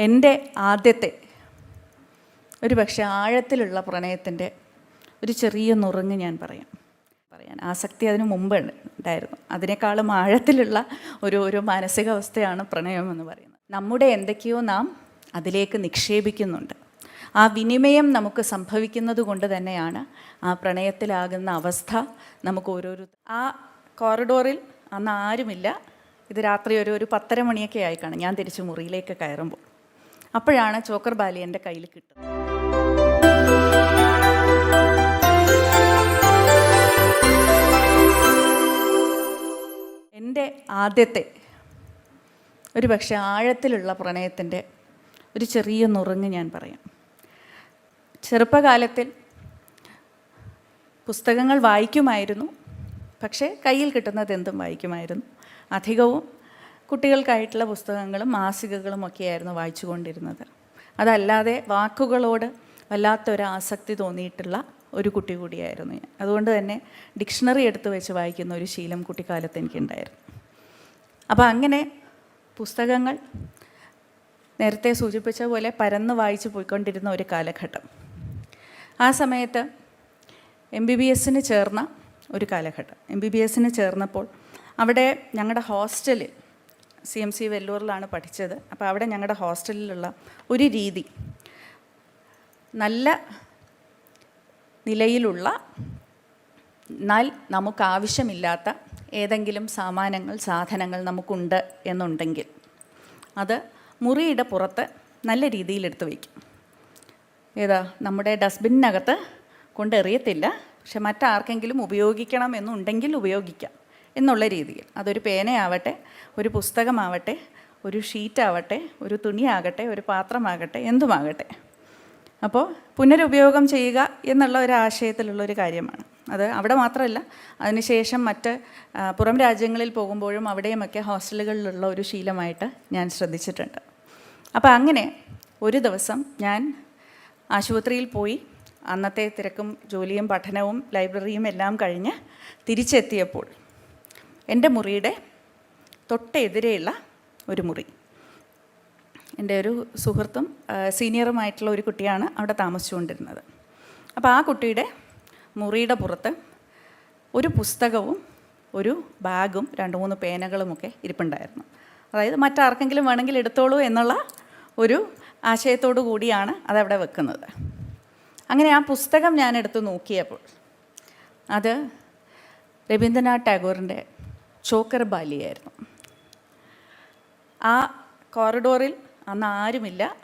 എന്റെ ആദ്യത്തെ ഒരു പക്ഷേ ആഴത്തിലുള്ള പ്രണയത്തിന്റെ ഒരു ചെറിയ നുറുങ്ങ് ഞാൻ പറയാം. പറയാൻ ആസക്തി അതിന് മുമ്പ് ഉണ്ടായിരുന്നു. അതിനേക്കാളും ആഴത്തിലുള്ള ഒരു ഒരു മാനസികാവസ്ഥയാണ് പ്രണയം എന്ന് പറയുന്നത്. നമ്മുടെ എന്തൊക്കെയോ നാം അതിലേക്ക് നിക്ഷേപിക്കുന്നുണ്ട്. ആ വിനിമയം നമുക്ക് സംഭവിക്കുന്നത് കൊണ്ട് തന്നെയാണ് ആ പ്രണയത്തിലാകുന്ന അവസ്ഥ നമുക്ക് ഓരോരോ ആ കോറിഡോറിൽ അന്ന് ആരുമില്ല. ഇത് രാത്രി ഒരു ഒരു പത്തര മണിയൊക്കെ ആയി കാണും ഞാൻ തിരിച്ച് മുറിയിലേക്ക് കയറുമ്പോൾ. അപ്പോഴാണ് ചോക്കർ ബാലി എന്റെ കയ്യിൽ കിട്ടുന്നത്. എന്റെ ആദ്യത്തെ ഒരു പക്ഷേ ആഴത്തിലുള്ള പ്രണയത്തിന്റെ ഒരു ചെറിയ നുറുങ്ങ് ഞാൻ പറയാം. ചെറുപ്പകാലത്തിൽ പുസ്തകങ്ങൾ വായിക്കുമായിരുന്നു പക്ഷേ കയ്യിൽ കിട്ടുന്നത് എന്തും വായിക്കുമായിരുന്നു. അധികവും കുട്ടികൾക്കായിട്ടുള്ള പുസ്തകങ്ങളും മാസികകളും ഒക്കെയായിരുന്നു വായിച്ചു കൊണ്ടിരുന്നത് അതല്ലാതെ വാക്കുകളോട് വല്ലാത്തൊരു ആസക്തി തോന്നിയിട്ടുള്ള ഒരു കുട്ടി കൂടിയായിരുന്നു ഞാൻ. അതുകൊണ്ട് തന്നെ ഡിക്ഷണറി എടുത്ത് വെച്ച് വായിക്കുന്ന ഒരു ശീലം കുട്ടിക്കാലത്ത് എനിക്കുണ്ടായിരുന്നു. അപ്പോൾ അങ്ങനെ പുസ്തകങ്ങൾ നേരത്തെ സൂചിപ്പിച്ച പോലെ പരന്ന് വായിച്ചു പോയിക്കൊണ്ടിരുന്ന ഒരു കാലഘട്ടം. ആ സമയത്ത് എം ബി ബി എസിന് ചേർന്ന ഒരു കാലഘട്ടം. എം ബി ബി എസിന് ചേർന്നപ്പോൾ അവിടെ ഞങ്ങളുടെ ഹോസ്റ്റലിൽ സി എം സി വെല്ലൂരിലാണ് പഠിച്ചത്. അപ്പോൾ അവിടെ ഞങ്ങളുടെ ഹോസ്റ്റലിലുള്ള ഒരു രീതി. നല്ല നിലയിലുള്ള എന്നാൽ നമുക്കാവശ്യമില്ലാത്ത ഏതെങ്കിലും സാമാനങ്ങൾ സാധനങ്ങൾ നമുക്കുണ്ട് എന്നുണ്ടെങ്കിൽ അത് മുറിയുടെ പുറത്ത് നല്ല രീതിയിൽ എടുത്തു വയ്ക്കും. ഏതാ നമ്മുടെ ഡസ്റ്റ്ബിന്നിനകത്ത് കൊണ്ടെറിയത്തില്ല. പക്ഷെ മറ്റാർക്കെങ്കിലും ഉപയോഗിക്കണം എന്നുണ്ടെങ്കിൽ ഉപയോഗിക്കാം. എന്നുള്ള രീതിയിൽ. അതൊരു പേനയാവട്ടെ ഒരു പുസ്തകമാവട്ടെ ഒരു ഷീറ്റാവട്ടെ ഒരു തുണിയാകട്ടെ ഒരു പാത്രമാകട്ടെ എന്തുമാകട്ടെ. അപ്പോൾ പുനരുപയോഗം ചെയ്യുക എന്നുള്ള ഒരു ആശയത്തിലുള്ള ഒരു കാര്യമാണ്. അത് അവിടെ മാത്രമല്ല അതിനുശേഷം മറ്റ് പുറം രാജ്യങ്ങളിൽ പോകുമ്പോഴും അവിടെയുമൊക്കെ ഹോസ്റ്റലുകളിലുള്ള ഒരു ശീലമായിട്ട് ഞാൻ ശ്രദ്ധിച്ചിട്ടുണ്ട്. അപ്പോൾ അങ്ങനെ ഒരു ദിവസം ഞാൻ ആശുപത്രിയിൽ പോയി അന്നത്തെ തിരക്കും ജോലിയും പഠനവും ലൈബ്രറിയും എല്ലാം കഴിഞ്ഞ് തിരിച്ചെത്തിയപ്പോൾ എന്റെ മുറിയുടെ തൊട്ടെതിരെയുള്ള ഒരു മുറി. എന്റെ ഒരു സുഹൃത്തും സീനിയറുമായിട്ടുള്ള ഒരു കുട്ടിയാണ് അവിടെ താമസിച്ചുകൊണ്ടിരുന്നത്. അപ്പോൾ ആ കുട്ടിയുടെ മുറിയുടെ പുറത്ത് ഒരു പുസ്തകവും ഒരു ബാഗും രണ്ട് മൂന്ന് പേനകളുമൊക്കെ ഇരിപ്പുണ്ടായിരുന്നു. അതായത് മറ്റാർക്കെങ്കിലും വേണമെങ്കിൽ എടുത്തോളൂ എന്നുള്ള ഒരു ആശയത്തോടു കൂടിയാണ് അതവിടെ വെക്കുന്നത്. അങ്ങനെ ആ പുസ്തകം ഞാൻ എടുത്ത് നോക്കിയപ്പോൾ അത് രവീന്ദ്രനാഥ് ടാഗോറിന്റെ ചോക്കർ ബാലിയായിരുന്നു. ആ കോറിഡോറിൽ അന്ന് ആരുമില്ല.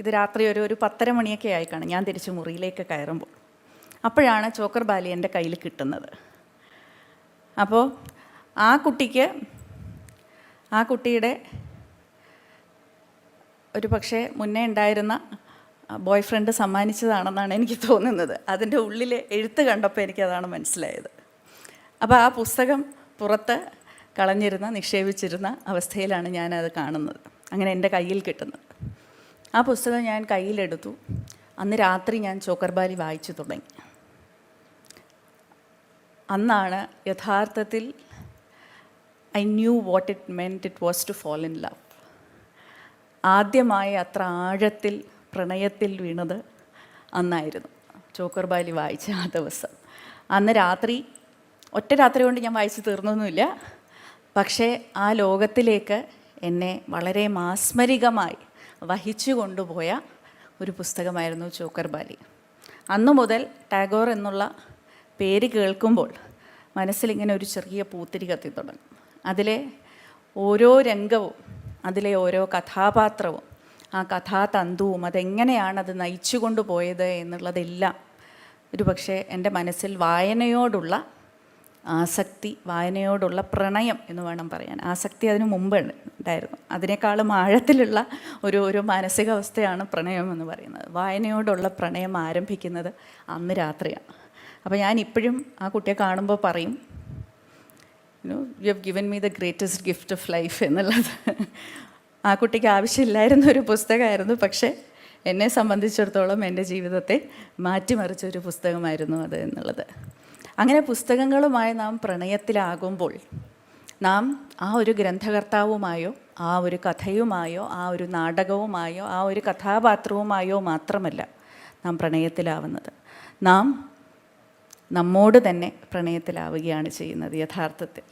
ഇത് രാത്രി ഒരു ഒരു പത്തര മണിയൊക്കെ ആയിക്കാണ്. ഞാൻ തിരിച്ച് മുറിയിലേക്ക് കയറുമ്പോൾ. അപ്പോഴാണ് ചോക്കർ ബാലി എന്റെ കയ്യിൽ കിട്ടുന്നത്. അപ്പോൾ ആ കുട്ടിക്ക് ആ കുട്ടിയുടെ ഒരു പക്ഷേ മുന്നേ ഉണ്ടായിരുന്ന ബോയ് ഫ്രണ്ട് സമ്മാനിച്ചതാണെന്നാണ് എനിക്ക് തോന്നുന്നത്. അതിന്റെ ഉള്ളിൽ എഴുത്ത് കണ്ടപ്പോൾ എനിക്കതാണ് മനസ്സിലായത്. അപ്പോൾ ആ പുസ്തകം പുറത്ത് കളഞ്ഞിരുന്ന നിക്ഷേപിച്ചിരുന്ന അവസ്ഥയിലാണ് ഞാനത് കാണുന്നത്. അങ്ങനെ എന്റെ കയ്യിൽ കിട്ടുന്നത്. ആ പുസ്തകം ഞാൻ കയ്യിലെടുത്തു. അന്ന് രാത്രി ഞാൻ ചോക്കർബാലി വായിച്ചു തുടങ്ങി. അന്നാണ് യഥാർത്ഥത്തിൽ I knew what it meant it was to fall in love. ആദ്യമായി അത്ര ആഴത്തിൽ പ്രണയത്തിൽ വീണത് അന്നായിരുന്നു. ചോക്കർബാലി വായിച്ച ആ ദിവസം. അന്ന് രാത്രി ഒറ്റ രാത്രി കൊണ്ട് ഞാൻ വായിച്ചു തീർന്നൊന്നുമില്ല. പക്ഷേ ആ ലോകത്തിലേക്ക് എന്നെ വളരെ മാസ്മരികമായി വഹിച്ചു കൊണ്ടുപോയ ഒരു പുസ്തകമായിരുന്നു ചോക്കർ ബാലി. അന്നു മുതൽ ടാഗോർ എന്നുള്ള പേര് കേൾക്കുമ്പോൾ മനസ്സിലിങ്ങനെ ഒരു ചെറിയ പൂത്തിരി കത്തി തുടങ്ങും. അതിലെ ഓരോ രംഗവും അതിലെ ഓരോ കഥാപാത്രവും ആ കഥാതന്തുവും അതെങ്ങനെയാണ് അത് നയിച്ചു കൊണ്ടുപോയത് എന്നുള്ളതെല്ലാം ഒരു പക്ഷേ എന്റെ മനസ്സിൽ വായനയോടുള്ള ആസക്തി വായനയോടുള്ള പ്രണയം എന്ന് വേണം പറയാൻ. ആസക്തി അതിനു മുമ്പ് ഉണ്ടായിരുന്നു. അതിനേക്കാളും ആഴത്തിലുള്ള ഒരു ഒരു മാനസികാവസ്ഥയാണ് പ്രണയം എന്ന് പറയുന്നത്. വായനയോടുള്ള പ്രണയം ആരംഭിക്കുന്നത് അന്ന് രാത്രിയാണ്. അപ്പോൾ ഞാൻ ഇപ്പോഴും ആ കുട്ടിയെ കാണുമ്പോൾ പറയും you have given me the greatest gift of life എന്നുള്ളത്. ആ കുട്ടിക്ക് ആവശ്യമില്ലായിരുന്ന ഒരു പുസ്തകമായിരുന്നു പക്ഷേ എന്നെ സംബന്ധിച്ചിടത്തോളം എന്റെ ജീവിതത്തെ മാറ്റിമറിച്ച ഒരു പുസ്തകമായിരുന്നു അത് എന്നുള്ളത്. അങ്ങനെ പുസ്തകങ്ങളുമായി നാം പ്രണയത്തിലാകുമ്പോൾ നാം ആ ഒരു ഗ്രന്ഥകർത്താവുമായോ ആ ഒരു കഥയുമായോ ആ ഒരു നാടകവുമായോ ആ ഒരു കഥാപാത്രവുമായോ മാത്രമല്ല നാം പ്രണയത്തിലാവുന്നത്. നാം നമ്മോട് തന്നെ പ്രണയത്തിലാവുകയാണ് ചെയ്യുന്നത് യഥാർത്ഥത്തിൽ.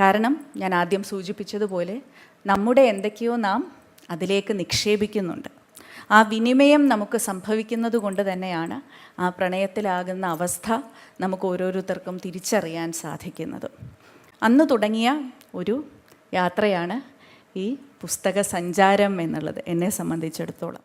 കാരണം ഞാൻ ആദ്യം സൂചിപ്പിച്ചതുപോലെ നമ്മുടെ എന്തൊക്കെയോ നാം അതിലേക്ക് നിക്ഷേപിക്കുന്നുണ്ട്. ആ വിനിമയം നമുക്ക് സംഭവിക്കുന്നത് കൊണ്ട് തന്നെയാണ് ആ പ്രണയത്തിലാകുന്ന അവസ്ഥ നമുക്ക് ഓരോരുത്തർക്കും തിരിച്ചറിയാൻ സാധിക്കുന്നത്. അന്ന് തുടങ്ങിയ ഒരു യാത്രയാണ് ഈ പുസ്തക സഞ്ചാരം എന്നുള്ളത്. എന്നെ സംബന്ധിച്ചിടത്തോളം.